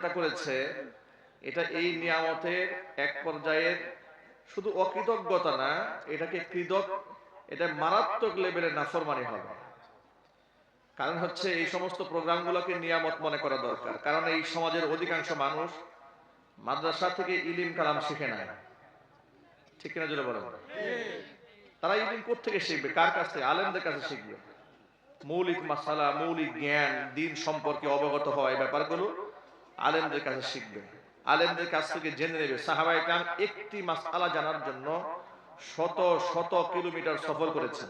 চেষ্টা করেছে, এটা এই নিয়ামতের এক পর্যায়ের শুধু অকৃতজ্ঞতা না, এটাকে কৃতক, এটা মারাত্মক লেভেলের নাফরমানি হবে। কারণ হচ্ছে এই সমস্ত প্রোগ্রামগুলোকে নিয়ামত মনে করা দরকার। কারণ এই সমাজের অধিকাংশ মানুষ মাদ্রাসা থেকে ইলিম কালাম শিখে নেয় ঠিক কিনা জোরে বলেন? তারা ইলিম থেকে শিখবে? কার কাছ থেকে? আলেমদের কাছে শিখবে। মৌলিক মাসালা, মৌলিক জ্ঞান, দিন সম্পর্কে অবগত হয় ব্যাপারগুলো আলেমদের কাছে শিখবে। আলেমদের কাছ থেকে জেনে নেবে। সাহাবা ইকরাম একটি মাসালা জানার জন্য শত শত কিলোমিটার সফর করেছেন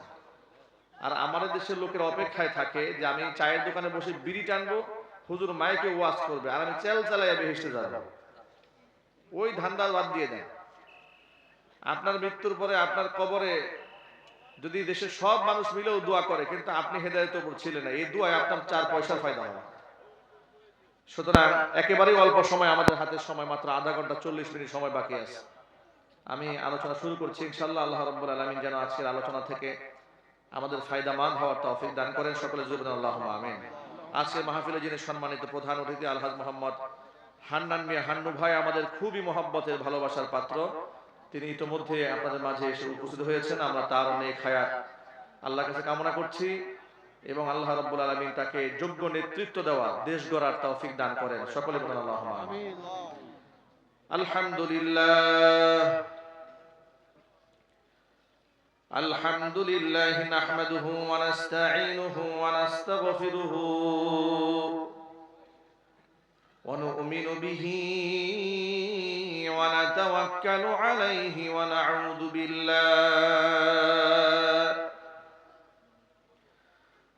আর আমাদের দেশের লোকের অপেক্ষায় থাকে যে আমি চায়ের দোকানে বসে বিড়ি টানবো, হুজুর মাইকে ওয়াজ করবে আর আমি চেল চালাই বেহেসতে যাব। ওই ধান্দা বাদ দিয়ে দেন। আপনার মৃত্যুর পরে আপনার কবরে যদি দেশের সব মানুষ মিলেও দোয়া করে, কিন্তু আপনি হেদায়ত উপর ছিলেন না। এই দোয়ায় আপনার চার পয়সার ফায়দা হবে সুতরাং একেবারেই অল্প সময় আমাদের হাতে সময়, মাত্র আধা ঘণ্টা চল্লিশ মিনিট সময় বাকি আছে। আমি আলোচনা শুরু করছি ইনশাল্লাহ আল্লাহ রব্বুল আলমিন যেন আজকের আলোচনা থেকে আমাদের ফায়দামান হওয়ার তৌফিক দান করেন, সকলে জুবেন আল্লাহ আমিন। আজকে মাহফিলে যিনি সম্মানিত প্রধান অতিথি, আলহাজ মোহাম্মদ হান্নান মিয়া হান্নু ভাই, আমাদের খুবই মহব্বতের, ভালোবাসার পাত্র। তিনি ইতোমধ্যে আপনাদের মাঝে এসে উপস্থিত হয়েছেন, আমরা তার অনেক হায়াত আল্লাহ কাছে কামনা করছি। এবং আল্লাহ রব্বুল আলমিন তাকে যোগ্য নেতৃত্ব দেওয়া দেশ গড়ার তৌফিক দান করেন সকলে বলেন আল্লাহ আমিন আলহামদুলিল্লাহ الحمد لله نحمده ونستعينه ونستغفره ونؤمن به ونتوكل عليه ونعوذ بالله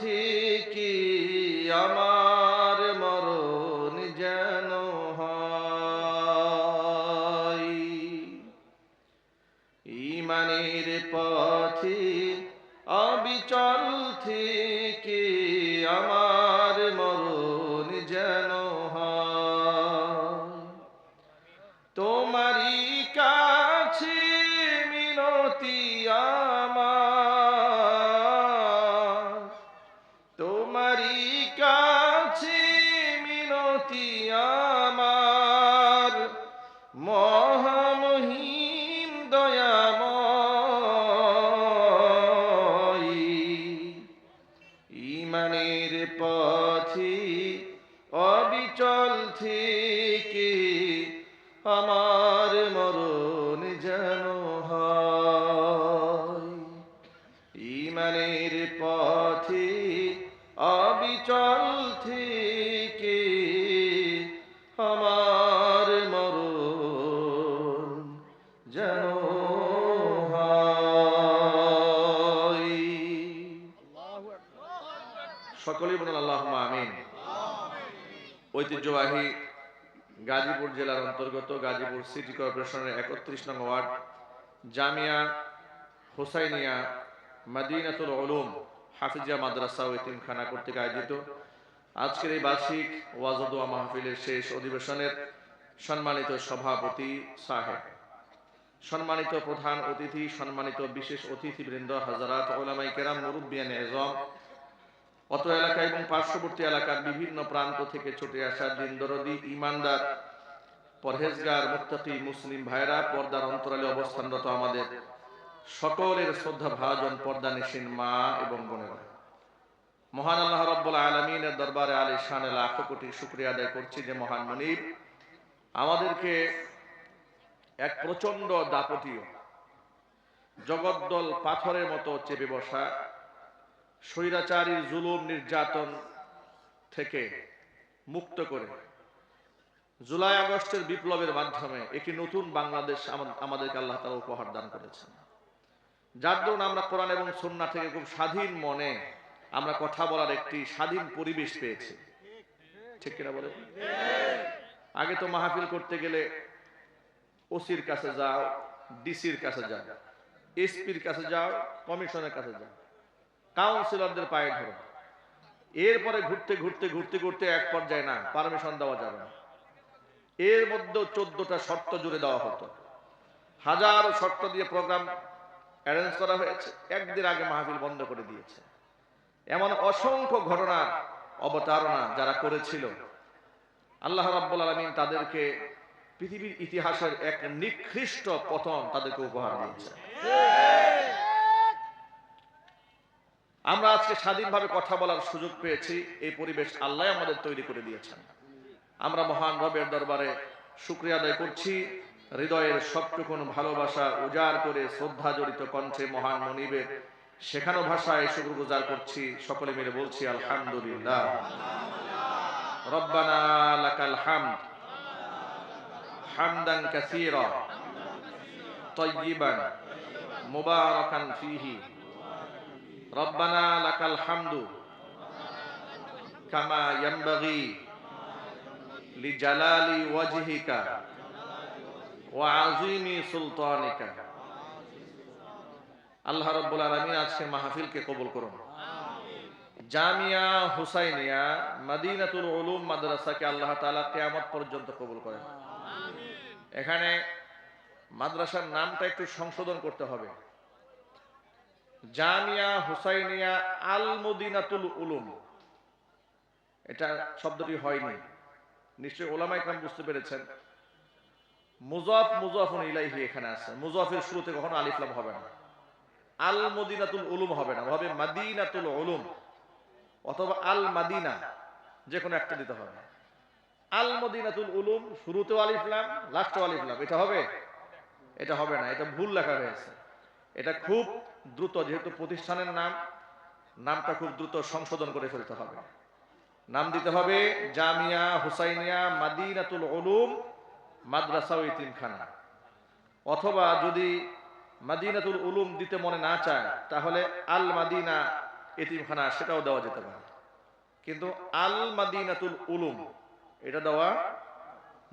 থেকে আমার মরণ যেন হয়। ইমানের পথে অবিচল থেকে আমার অবিচল অন্তর্গত গাজীপুর সিটি কর্পোরেশনের একত্রিশ নং ওয়ার্ড, জামিয়া হোসাইনিয়া মাদিনাতুল উলুম হাফিজিয়া মাদ্রাসা ও এতিমখানা কর্তৃক আয়োজিত। আজকের এই বার্ষিক ওয়াজদুয়া মাহফিলের শেষ অধিবেশনের সম্মানিত সভাপতি সাহেব। সম্মানিত প্রধান অতিথি, সম্মানিত বিশেষ অতিথিবৃন্দ, হাজারাত ওলামাই কেরাম মুরব্বিয়ান এজম অত এলাকা এবং পার্শ্ববর্তী এলাকার বিভিন্ন প্রান্ত থেকে ছুটে আসা দিন দরদি, ইমানদার পরহেজগার মুত্তাকি মুসলিম ভাইরা পর্দার অন্তরালে অবস্থানরত আমাদের সকলের শ্রদ্ধা, ভাজন পর্দা নিশিন মা এবং বোনেরা। মহান আল্লাহ রব্বুল আলমিনের দরবারে আলী শান লাখ কোটি শুক্রিয়া আদায় করছি যে মহান মনির আমাদেরকে এক প্রচণ্ড দাপটীয়, জগদ্দল পাথরের মতো চেপে বসা স্বৈরাচারী জুলুম, নির্যাতন থেকে মুক্ত করে জুলাই আগস্টের বিপ্লবের মাধ্যমে একটি নতুন বাংলাদেশ আমাদেরকে আল্লাহ তালা উপহার দান করেছেন। যার দরুন আমরা কোরআন এবং সন্না থেকে খুব স্বাধীন মনে আমরা কথা বলার একটি স্বাধীন পরিবেশ পেয়েছি। ঠিক কিনা বলে আগে তো মাহফিল করতে গেলে ওসির কাছে যাও, ডিসির কাছে যাও, এসপির কাছে যাও, কমিশনের কাছে যাও, কাউন্সিলরদের পায়ে ধরো। এরপরে ঘুরতে ঘুরতে ঘুরতে ঘুরতে এক পর্যায়ে না, পারমিশন দেওয়া যাবে না। এর মধ্যেও চোদ্দটা শর্ত জুড়ে দেওয়া হতো। হাজার শর্ত দিয়ে প্রোগ্রাম অ্যারেঞ্জ করা হয়েছে। একদিন আগে মাহফিল বন্ধ করে দিয়েছে। এমন অসংখ্য ঘটনা, অবতারণা যারা করেছিল, আল্লাহ রাব্বুল আলমিন তাদেরকে পৃথিবীর ইতিহাসের এক নিকৃষ্ট পতন তাদেরকে উপহার দিয়েছে। আমরা আজকে স্বাধীনভাবে কথা বলার সুযোগ পেয়েছি। এই পরিবেশ আল্লাহ আমাদের তৈরি করে দিয়েছেন। আমরা মহান রবের দরবারে শুক্রিয়া আদায় করছি হৃদয়ের সবটুকুন ভালোবাসা উজাড় করে শ্রদ্ধা জড়িত কণ্ঠে মহান মনিবের শেখানো ভাষায় শুক্র গুজার করছি সকলে মিলে বলছি আলহামদুলিল্লাহ রব্বানা লাকাল হামদ হামদান কাসীরা طيبا মুবারাকান ফীহি ربنا لك الحمد كما লিজালালি ওয়াজহিকা ওয়া আজিমি সুলতানিকা। আল্লাহ রাব্বুল আলামিন আজকে মাহফিলকে কবুল করুন। জামিয়া হুসাইনিয়া মাদিনাতুল উলুম মাদ্রাসাকে আল্লাহ তাআলা কিয়ামত পর্যন্ত কবুল করেন। এখানে মাদ্রাসার নামটা একটু সংশোধন করতে হবে। জামিয়া হুসাইনিয়া আল মদিনাতুল উলুম। এটা শব্দটি হয়নি। নিশ্চয়ই ওলামা ইকরাম বুঝতে পেরেছেন। মুজাফ মুজাফুন ইলাইহি এখানে আছে। মুজাফের শুরুতে কখনো আলিফ লাম হবে না। আল মদিনাতুল উলুম হবে না, হবে মাদিনাতুল উলুম, অথবা আল মাদিনা যে কোনো একটা দিতে হবে। আল মদিনাতুল উলুম, শুরুতেও আলিফ লাম, লাস্টেও আলিফ লাম। এটা হবে? এটা হবে না, এটা ভুল লেখা হয়েছে। এটা খুব দ্রুত, যেহেতু প্রতিষ্ঠানের নাম, নামটা খুব দ্রুত সংশোধন করে ফেলতে হবে। নাম দিতে হবে জামিয়া হুসাইনিয়া মাদিনাতুল উলুম মাদ্রাসা ও ইতিমখানা অথবা যদি মাদিনাতুল উলুম দিতে মনে না চায়, তাহলে আল মাদিনা এতিমখানা সেটাও দেওয়া যেতে পারে। কিন্তু আল মাদিনাতুল উলুম এটা দেওয়া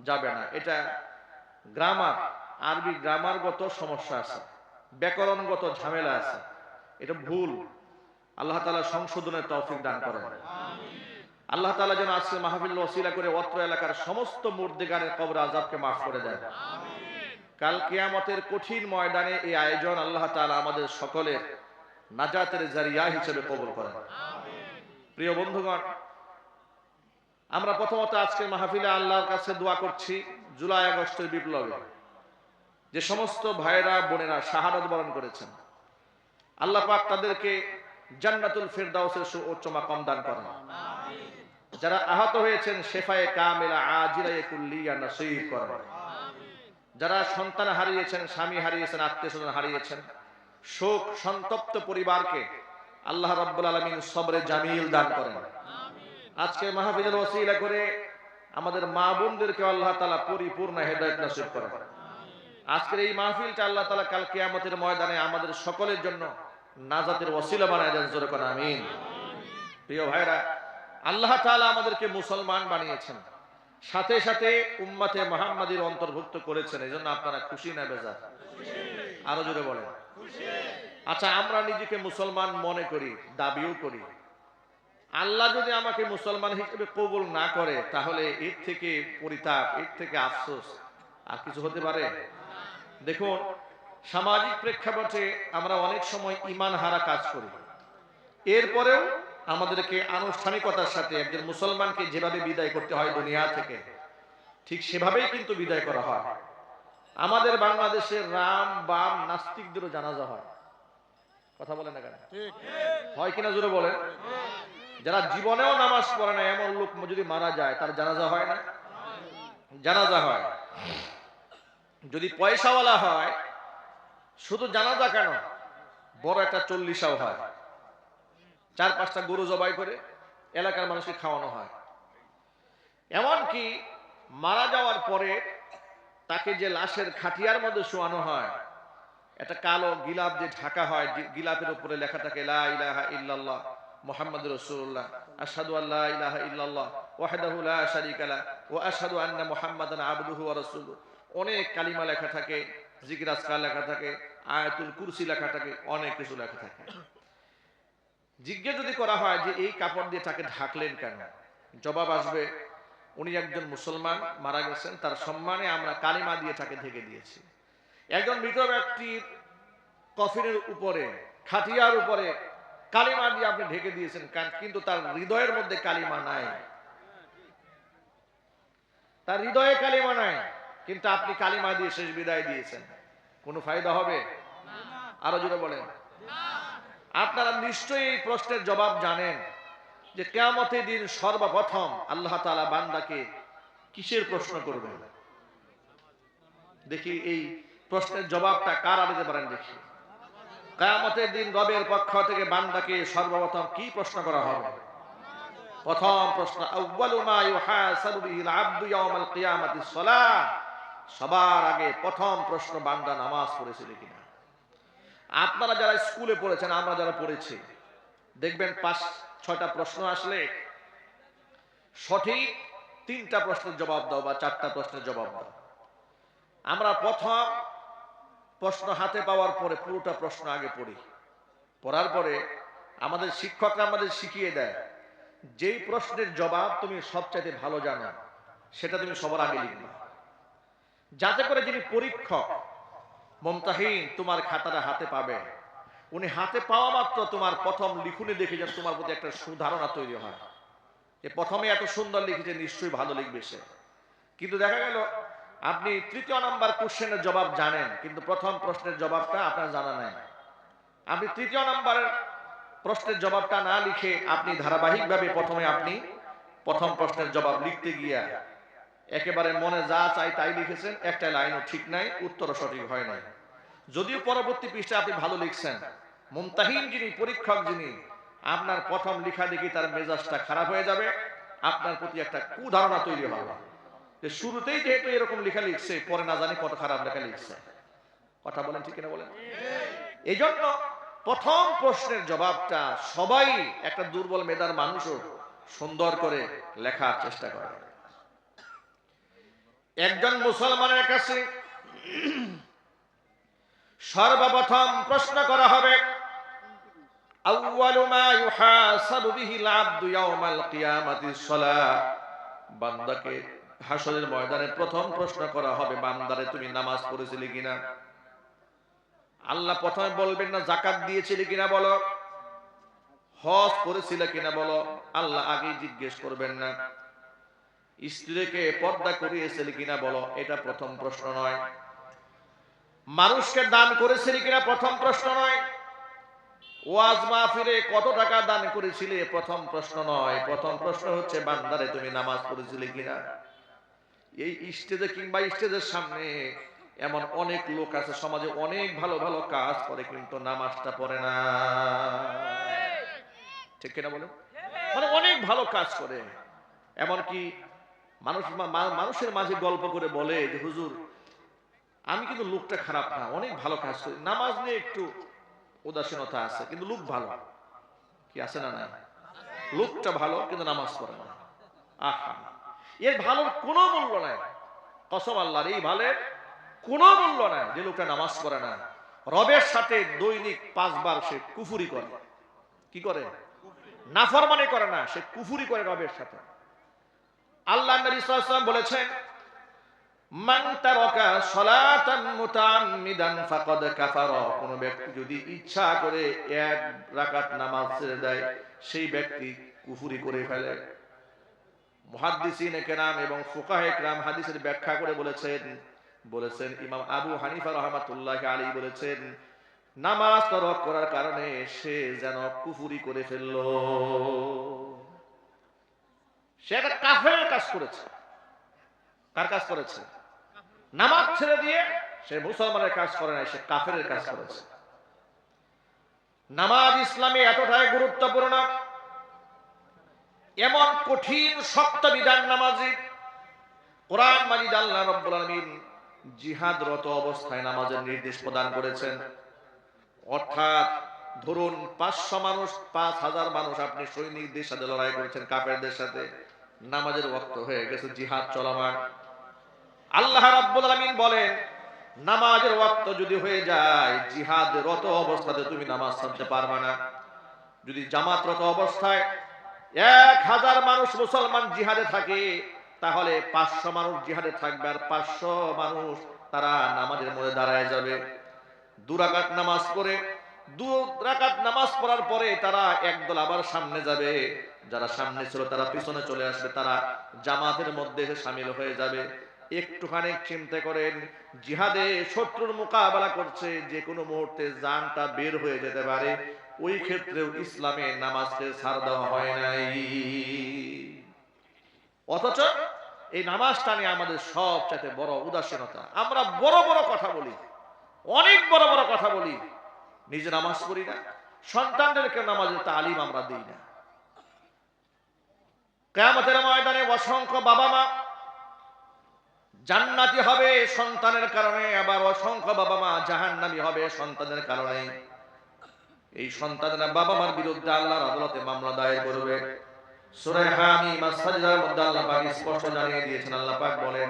যাবে না। এটা গ্রামার, আরবি গ্রামারগত সমস্যা আছে, ব্যাকরণগত ঝামেলা আছে, এটা ভুল। আল্লাহ তালা সংশোধনের তৌফিক দান করেন। আল্লাহ তালা যেন আজকে মাহফিল ওসিলা করে অত্র এলাকার সমস্ত মুর্দিগানের কবর আজাবকে মাফ করে দেন। কাল কিয়ামতের কঠিন ময়দানে এই আয়োজন আল্লাহ তাআলা আমাদের সকলের নাজাতের জারিয়া হিসেবে কবুল করেন। প্রিয় বন্ধুগণ, আমরা প্রথমত আজকে মাহফিলে আল্লাহর কাছে দোয়া করছি জুলাই আগস্টের বিপ্লবে। যে সমস্ত ভাইরা বোনেরা শাহাদত বরণ করেছেন, আল্লাহ পাক তাদেরকে জান্নাতুল ফেরদাউসের সুউচ্চ মাকাম দান করেন। যারা আহত হয়েছেন, শেফায়ে কামেলা আজিরায়ে কুল্লিয়া, নসিব করেন। যারা সন্তান হারিয়েছেন, স্বামী হারিয়েছেন আত্মীয় স্বজন হারিয়েছেন, শোক সন্তপ্ত পরিবারকে আল্লাহ রাব্বুল আলামিন সবরে জামিল দান করেন। আজকে মাহফিলের ওসিলা করে আমাদের মা বোনদেরকে আল্লাহ তাআলা পরিপূর্ণ হেদায়েত নসিব করেন। আজকের এই মাহফিলটা আল্লাহ তাআলা কাল কিয়ামতের ময়দানে আমাদের সকলের জন্য নাজাতের ওসিলা বানায় দেন, জোরে আমিন। প্রিয় ভাইরা আল্লাহ তাআলা আমাদেরকে মুসলমান বানিয়েছেন। সাথে সাথে উম্মাতে মুহাম্মাদির অন্তর্ভুক্ত করেছেন এজন্য আপনারা খুশি না বেজার? আরও জোরে বলেন। আচ্ছা আমরা নিজেকে মুসলমান মনে করি, দাবিও করি। আল্লাহ যদি আমাকে মুসলমান হিসেবে কবুল না করে, তাহলে এর থেকে পরিতাপ, এর থেকে আফসোস আর কিছু হতে পারে? দেখুন, সামাজিক প্রেক্ষাপটে আমরা অনেক সময় ইমান হারা কাজ করি। এরপরেও আমাদেরকে আনুষ্ঠানিকতার সাথে একজন মুসলমানকে যেভাবে বিদায় করতে হয় দুনিয়া থেকে ঠিক সেভাবেই কিন্তু বিদায় করা হয়। আমাদের বাংলাদেশের রাম বাম নাস্তিকদেরও জানাজা হয়। কথা বলে না কেন? হয় কিনা জোরে বলেন? যারা জীবনেও নামাজ পড়ে না এমন লোক যদি মারা যায় তার জানাজা হয় না? জানাজা হয়। যদি পয়সাওয়ালা হয় শুধু জানাজা কেন? বড় একটা চল্লিশাও হয়। চার পাঁচটা গরু জবাই করে এলাকার মানুষকে খাওয়ানো হয়। এমনকি মারা যাওয়ার পরে তাকে যে লাশের খাটিয়ার মধ্যে শোয়ানো হয়, একটা কালো গিলাপ যে ঢাকা হয় গিলাপের উপরে লেখা থাকে, লা ইলাহা ইল্লাল্লাহ মুহাম্মদ রাসূলুল্লাহ আশহাদু আল্লা ইলাহা ইল্লাল্লাহ ওয়াহদাহু লা শারীকা লা ওয়া আশহাদু আন্না মুহাম্মাদান আবদুহু ওয়া রাসূলুহু অনেক কালিমা লেখা থাকে, জিকির আজকার লেখা থাকে, আয়াতুল কুরসি লেখা থাকে, অনেক কিছু লেখা থাকে। জিজ্ঞেস যদি করা হয় যে এই কাপড় দিয়ে তাকে ঢাকলেন কেন? জবাব আসবে উনি একজন মুসলমান মারা গেছেন তার সম্মানে আমরা কালিমা দিয়ে তাকে ঢেকে দিয়েছি। একজন মৃত ব্যক্তির কফিনের উপরে খাটিয়ার উপরে কালিমা দিয়ে আপনি ঢেকে দিয়েছেন কিন্তু তার হৃদয়ের মধ্যে কালিমা নাই। তার হৃদয়ে কালিমা নাই কিন্তু আপনি কালিমা দিয়ে শেষ বিদায় দিয়েছেন। কোনো ফায়দা হবে? আরও জোরে বলেন। আপনারা নিশ্চয়ই এই প্রশ্নের জবাব জানেন যে কেয়ামতের দিন সর্বপ্রথম আল্লাহ তাআলা বান্দাকে কিসের প্রশ্ন করবেন? দেখি এই প্রশ্নের জবাবটা কারা দিতে পারেন দেখি। কেয়ামতের দিন রবের পক্ষ থেকে বান্দাকে সর্বপ্রথম কি প্রশ্ন করা হবে? প্রথম প্রশ্ন সবার আগে প্রথম প্রশ্ন, বান্দা নামাজ পড়েছিল কিনা? আপনারা যারা স্কুলে পড়েছেন, আমরা যারা পড়েছি, দেখবেন পাঁচ ছয়টা প্রশ্ন আসলে সঠিক তিনটা প্রশ্নের জবাব দাও বা চারটা প্রশ্নের জবাব দাও। আমরা প্রথম প্রশ্ন হাতে পাওয়ার পরে পুরোটা প্রশ্ন আগে পড়ি। পড়ার পরে আমাদের শিক্ষকরা আমাদের শিখিয়ে দেয়, যেই প্রশ্নের জবাব তুমি সবচাইতে ভালো জানো, সেটা তুমি সবার আগে লিখবে। যাতে করে যিনি পরীক্ষক মমতাহীন তোমার খাতাটা হাতে পাবে। উনি হাতে পাওয়া মাত্র তোমার প্রথম লিখুনে দেখে যেন তোমার প্রতি একটা সুধারণা তৈরি হয়। যে প্রথমে এত সুন্দর লিখেছে, নিশ্চয়ই ভালো লিখবে সে। কিন্তু দেখা গেল, আপনি তৃতীয় নাম্বার কোশ্চেনের জবাব জানেন, কিন্তু প্রথম প্রশ্নের জবাবটা আপনার জানা নাই। আপনি তৃতীয় নাম্বারের প্রশ্নের জবাবটা না লিখে আপনি ধারাবাহিকভাবে প্রথমে আপনি প্রথম প্রশ্নের জবাব লিখতে গিয়া একেবারে মনে যা চাই তাই লিখেছেন একটা লাইনও ঠিক নাই, উত্তরও সঠিক হয় নাই। যদিও পরবর্তী পৃষ্ঠা আপনি ভালো লিখছেন, মুমতাহিন যিনি, পরীক্ষক যিনি, আপনার প্রথম লেখা দেখি তার মেজাজটা খারাপ হয়ে যাবে, আপনার প্রতি একটা কুধারণা তৈরি হবে। যে শুরুতেই যেহেতু এরকম লেখা লিখছে, পরে না জানি কত খারাপ লেখা লিখছে। কথা বলেন ঠিক না বলেন? এই জন্য প্রথম প্রশ্নের জবাবটা সবাই একটা দুর্বল মেধার মানুষও সুন্দর করে লেখার চেষ্টা করে। একজন মুসলমানের কাছে সর্বপ্রথম প্রশ্ন করা হবে বান্দাকে হাসরের ময়দানে প্রথম প্রশ্ন করা হবে, বান্দারে, তুমি নামাজ পড়েছিলে কিনা? আল্লাহ প্রথমে বলবেন, না জাকাত দিয়েছিলে কিনা বলো? হজ করেছিলে কিনা বলো? আল্লাহ আগেই জিজ্ঞেস করবেন, না। স্ত্রীকে পর্দা করিয়েছিলে কিনা বলো, এটা প্রথম প্রশ্ন নয়। মানুষকে দান করেছিলে কিনা প্রথম প্রশ্ন নয়। ওয়াজ মাহফিলে কত টাকা দান করেছিলে, প্রথম প্রশ্ন নয়। প্রথম প্রশ্ন হচ্ছে, বান্দারে, তুমি নামাজ পড়েছিলে কিনা? এই স্টেজে কিংবা স্টেজের সামনে এমন অনেক লোক আছে, সমাজে অনেক ভালো ভালো কাজ করে, কিন্তু নামাজটা পড়ে না। ঠিক কিনা বলে? মানে অনেক ভালো কাজ করে। এমনকি মানুষ মানুষের মাঝে গল্প করে বলে যে, হুজুর, আমি কিন্তু লোকটা খারাপ না, অনেক ভালো কাজ করি। নামাজ নিয়ে একটু উদাসীনতা আছে, কিন্তু লোক ভালো। কি আছে না নাই? লোকটা ভালো, কিন্তু নামাজ পড়ে না। আহা। এর ভালোর কোনো মূল্য নাই। কসম আল্লাহর, এই ভালের কোনো মূল্য নাই যে লোকটা নামাজ পড়ে না। রবের সাথে দৈনিক পাঁচবার সে কুফুরি করে। কি করে? নাফরমানি করে না, সে কুফুরি করে রবের সাথে। আল্লাহ বলেছেন কোন ব্যক্তি যদি ইচ্ছা করে এক নামাজ দেয়, সেই ব্যক্তি করে এবং হাদিসের ব্যাখ্যা করে বলেছেন বলেছেন ইমাম আবু হানিফা রহমাতুল্লাহ আলী বলেছেন, নামাজ তরক করার কারণে সে যেন কুফুরি করে ফেলল। সে একটা কাফের কাজ করেছে। কার কাজ করেছে? নামাজ ছেড়ে দিয়ে সে মুসলমানের কাজ করে নাই, সে কাফের কাজ করেছে। নামাজ ইসলামে এতটাই গুরুত্বপূর্ণ, এমন কঠিন, শক্ত বিধান নামাজি, কোরআন মাজিদ আল্লাহ রব্বুল আলামিন জিহাদরত অবস্থায় নামাজের নির্দেশ প্রদান করেছেন। অর্থাৎ ধরুন পাঁচশো মানুষ, পাঁচ হাজার মানুষ আপনি সৈনিকদের সাথে লড়াই করেছেন, কাফেরদের সাথে। নামাজের ওয়াক্ত হয়ে গেছে, জিহাদ চলমান। আল্লাহ রাব্বুল আলামিন বলেন, নামাজের ওয়াক্ত যদি হয়ে যায় জিহাদ রত অবস্থাতে তুমি নামাজ ছাড়তে পারবে না। যদি জামাতরত অবস্থায় এক হাজার মানুষ মুসলমান জিহাদে থাকে, তাহলে পাঁচশো মানুষ জিহাদে থাকবে আর পাঁচশো মানুষ তারা নামাজের মধ্যে দাঁড়ায় যাবে। দুরাকাত নামাজ পড়ে, দু রাকাত নামাজ পড়ার পরে তারা একদল আবার সামনে যাবে। যারা সামনে ছিল, তারা পিছনে চলে আসবে, তারা জামাতের মধ্যে সামিল হয়ে যাবে। একটুখানি চিন্তা করেন, জিহাদে শত্রুর মোকাবেলা করছে, যে কোনো মুহূর্তে জানটা বের হয়ে যেতে পারে। ওই ক্ষেত্রেও ইসলামে নামাজকে ছাড় দেওয়া হয় নাই। অথচ এই নামাজটা নিয়ে আমাদের সবচাইতে বড় উদাসীনতা। আমরা বড় বড় কথা বলি, অনেক বড় বড় কথা বলি। নিজে নামাজ পড়ি না, সন্তানদেরকে নামাজের তালিম আমরা দিই না। কেয়ামতের ময়দানে অসংখ্য বাবা মা জান্নাতি হবে সন্তানের কারণে, আবার অসংখ্য বাবা মা জাহান্নামি হবে সন্তানের কারণে। এই সন্তানরা বাবা মার বিরুদ্ধে আল্লাহর আদালতে মামলা দায়ের করবে। আল্লাহ জানিয়ে দিয়েছেন, আল্লাহ পাক বলেন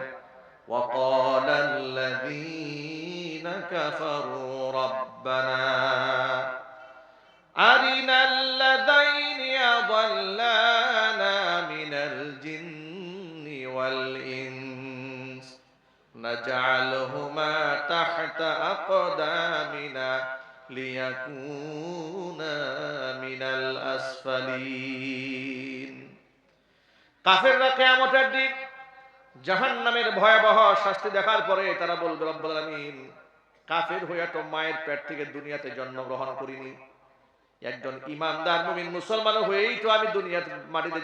أقدامنا ليكونا من الأسفلين কাফেররা কেয়ামতের দিন জাহান্নামের ভয়াবহ শাস্তি দেখার পরে তারা বলবে রব্বুল আলামিন কাফের হইয়া তো মায়ের পেট থেকে দুনিয়াতে জন্মগ্রহণ করিনি একজন ইমানদার মুমিন মুসলমান হয়েই তো আমি দুনিয়াতে মাটিতে